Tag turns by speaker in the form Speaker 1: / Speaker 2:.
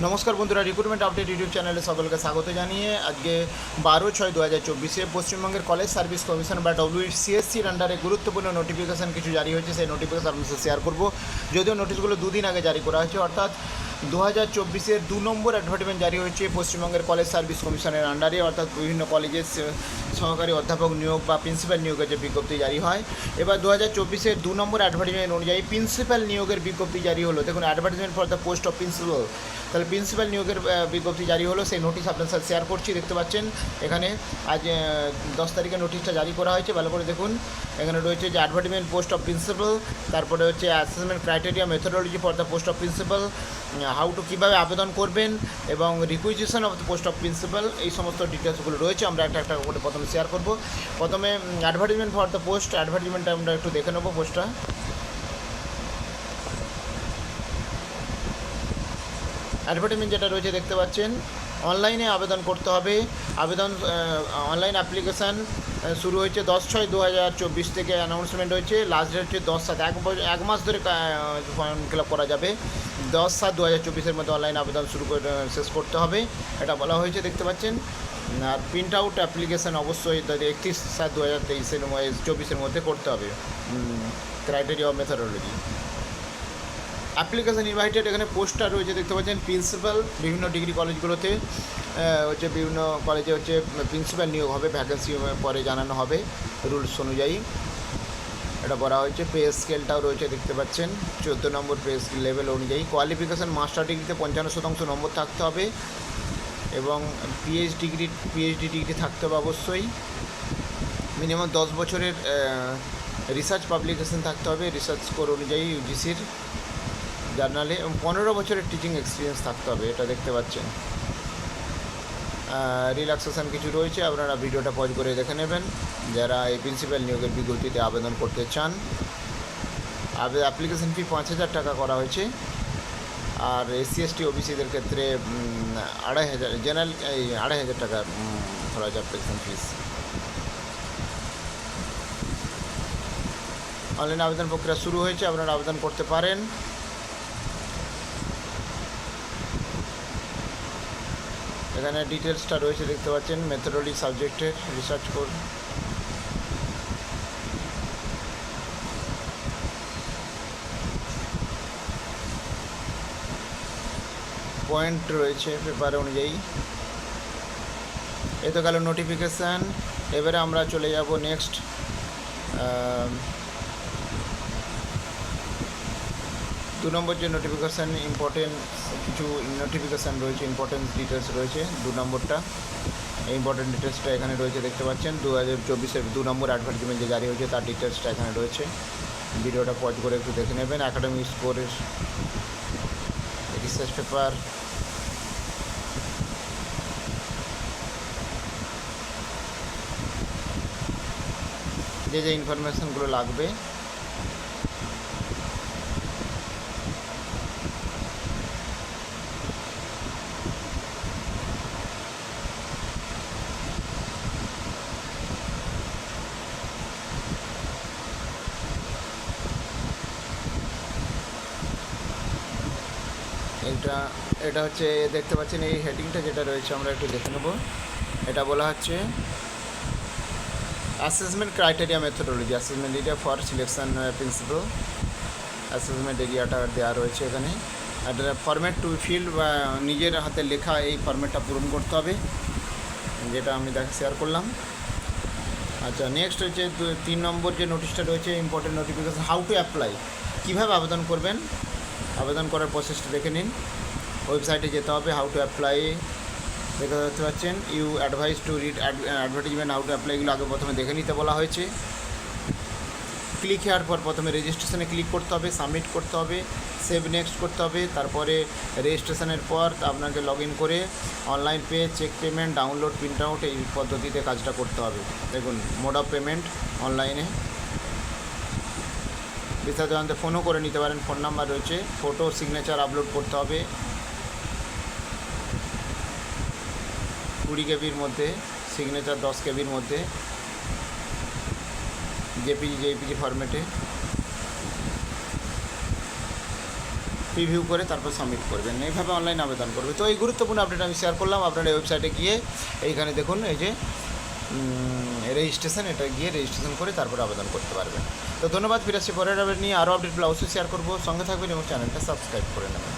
Speaker 1: নমস্কার বন্ধুরা recruitment update YouTube চ্যানেলে সকলকে স্বাগত জানিয়ে আজকে বারো ছয় দু হাজার চব্বিশে পশ্চিমবঙ্গের কলেজ সার্ভিস কমিশন বা ডব্লিউ সিএসসির আন্ডারে গুরুত্বপূর্ণ নোটিফিকেশন কিছু জারি হয়েছে, সেই নোটিফিকেশন আপনার শেয়ার করব। যদিও নোটিশগুলো দুদিন আগে জারি করা হয়েছে, অর্থাৎ দু হাজার চব্বিশের দু নম্বর অ্যাডভার্টাইজমেন্ট জারি হয়েছে পশ্চিমবঙ্গের কলেজ সার্ভিস কমিশনের আন্ডারে অর্থাৎ বিভিন্ন কলেজের সহকারী অধ্যাপক নিয়োগ বা প্রিন্সিপাল নিয়োগের যে বিজ্ঞপ্তি জারি হয়। এবার দু হাজার চব্বিশের দু নম্বর অ্যাডভার্টাইজমেন্ট অনুযায়ী প্রিন্সিপাল নিয়োগের বিজ্ঞপ্তি জারি হলো। দেখুন advertisement for the post of principal তাহলে প্রিন্সিপাল নিয়োগের বিজ্ঞপ্তি জারি হলো। সেই নোটিশ আপনার সাথে শেয়ার করছি, দেখতে পাচ্ছেন? এখানে আজ দশ তারিখে নোটিশটা জারি করা হয়েছে। ভালো করে দেখুন। এখানে রয়েছে যে অ্যাডভার্টাইজমেন্ট পোস্ট অফ প্রিন্সিপাল তারপরে হচ্ছে assessment criteria methodology for the post of principal how to কীভাবে আবেদন করবেন এবং requisition of the post of principal এই সমস্ত ডিটেলসগুলো রয়েছে, আমরা একটা একটা করে প্রথমে শেয়ার করব। প্রথমে অ্যাডভার্টিজমেন্ট ফর দ্য পোস্ট অ্যাডভার্টিজমেন্টটা আমরা একটু দেখে নেব পোস্টটা অ্যাডভার্টাইজমেন্ট যেটা রয়েছে, দেখতে পাচ্ছেন? অনলাইনে আবেদন করতে হবে। আবেদন অনলাইন অ্যাপ্লিকেশান শুরু হয়েছে দশ ছয় দু হাজার চব্বিশ থেকে অ্যানাউন্সমেন্ট হয়েছে। লাস্ট ডেট হচ্ছে দশ সাত। এক বছর, এক মাস ধরে ফর্ম ফিল আপ করা যাবে। দশ সাত দু হাজার চব্বিশের মধ্যে অনলাইন আবেদন শুরু করে শেষ করতে হবে। এটা বলা হয়েছে, দেখতে পাচ্ছেন। আর প্রিন্ট আউট অ্যাপ্লিকেশান অবশ্যই একত্রিশ সাত দু হাজার তেইশের চব্বিশের মধ্যে করতে হবে। Criteria of methodology application invited এখানে পোস্টার রয়েছে, দেখতে পাচ্ছেন প্রিন্সিপাল বিভিন্ন ডিগ্রি কলেজগুলোতে হচ্ছে বিভিন্ন কলেজে হচ্ছে প্রিন্সিপাল নিয়োগ হবে ভ্যাকেন্সি পরে জানানো হবে রুলস অনুযায়ী। এটা বলা হয়েছে পে স্কেলটাও রয়েছে, দেখতে পাচ্ছেন, চোদ্দ নম্বর পে স্কেল লেভেল অনুযায়ী। কোয়ালিফিকেশান মাস্টার ডিগ্রিতে পঞ্চান্ন শতাংশ নম্বর থাকতে হবে এবং পিএইচ ডিগ্রি পিএইচডি ডিগ্রি থাকতে হবে অবশ্যই। মিনিমাম দশ বছরের রিসার্চ পাবলিকেশন থাকতে হবে রিসার্চ স্কোর অনুযায়ী ইউজিসির জার্নালে এবং পনেরো বছরের টিচিং এক্সপিরিয়েন্স থাকতে হবে, এটা দেখতে পাচ্ছেন। রিল্যাক্সেশন কিছু রয়েছে, আপনারা ভিডিওটা পজ করে দেখে নেবেন। যারা এই প্রিন্সিপাল নিয়োগের বিজ্ঞপ্তিতে আবেদন করতে চান অ্যাপ্লিকেশন ফি পাঁচ হাজার টাকা করা হয়েছে। আর এসসি এসটি ওবিসিদের ক্ষেত্রে আড়াই হাজার জেনারেল এই আড়াই হাজার টাকা ধরা হয়েছে অ্যাপ্লিকেশন ফিস অনলাইন আবেদন প্রক্রিয়া শুরু হয়েছে, আপনারা আবেদন করতে পারেন। এখানে ডিটেলসটা রয়েছে, দেখতে পাচ্ছেন মেথোডোলজি সাবজেক্টের রিসার্চ কোর পয়েন্ট রয়েছে পেপার অনুযায়ী। এ তো গেল নোটিফিকেশান এবারে আমরা চলে যাব নেক্সট দু নম্বর যে নোটিফিকেশান ইম্পর্টেন্ট কিছু নোটিফিকেশান রয়েছে ইম্পর্টেন্ট ডিটেলস রয়েছে, দু নম্বরটা। এই ইম্পর্টেন্ট ডিটেলসটা এখানে রয়েছে, দেখতে পাচ্ছেন। দু হাজার চব্বিশের দু নম্বর অ্যাডভার্টাইজমেন্ট যে জারি হয়েছে, তার ডিটেলসটা এখানে রয়েছে। ভিডিওটা পজ করে একটু দেখে নেবেন। একাডেমিক স্কোরের রিসার্চ পেপার যে যে ইনফরমেশনগুলো লাগবে এটা এটা হচ্ছে, দেখতে পাচ্ছেন এই হেডিংটা যেটা রয়েছে, আমরা একটু দেখে নেব। এটা বলা হচ্ছে assessment criteria methodology assessment area for selection principal assessment এরিয়াটা দেওয়া রয়েছে এখানে। আর ফরম্যাট টু ফিল বা নিজের হাতে লেখা এই ফরম্যাটটা পূরণ করতে হবে, যেটা আমি দেখ শেয়ার করলাম। আচ্ছা নেক্সট হচ্ছে তিন নম্বর যে নোটিশটা রয়েছে important notification how to apply কীভাবে আবেদন করবেন আবেদন করার প্রসেসটা দেখে নিন। ওয়েবসাইটে যেতে হবে হাউ টু অ্যাপ্লাই দেখে দেখতে পাচ্ছেন you advise to read advertisement how to অ্যাপ্লাইগুলো আগে প্রথমে দেখে নিতে বলা হয়েছে। ক্লিক হেয়ার পর প্রথমে রেজিস্ট্রেশনে ক্লিক করতে হবে সাবমিট করতে হবে সেভ নেক্সট করতে হবে, তারপরে রেজিস্ট্রেশনের পর আপনাকে লগ ইন করে online pay check payment download print out এই পদ্ধতিতে কাজটা করতে হবে। দেখুন মোড অফ পেমেন্ট অনলাইনে বিস্তারিত জানতে ফোনও করে নিতে পারেন। ফোন নাম্বার রয়েছে। ফটো সিগনেচার আপলোড করতে হবে। কুড়ি কেবির মধ্যে সিগনেচার দশ কেবির মধ্যে, জেপিজি জেপিজি ফরম্যাটে রিভিউ করে তারপর সাবমিট করবেন। এইভাবে অনলাইন আবেদন করবে। তো এই গুরুত্বপূর্ণ আপডেট আমি শেয়ার করলাম। আপনার ওয়েবসাইটে গিয়ে এইখানে দেখুন, এই যে রেজিস্ট্রেশন, এটা গিয়ে রেজিস্ট্রেশন করে তারপর আবেদন করতে পারবেন। তো ধন্যবাদ ফিরে আসছি পরের আপডেট নিয়ে আরও আপডেট ব্লাউজও শেয়ার করব। সঙ্গে থাকবেন এবং চ্যানেলটা সাবস্ক্রাইব করে নেবেন।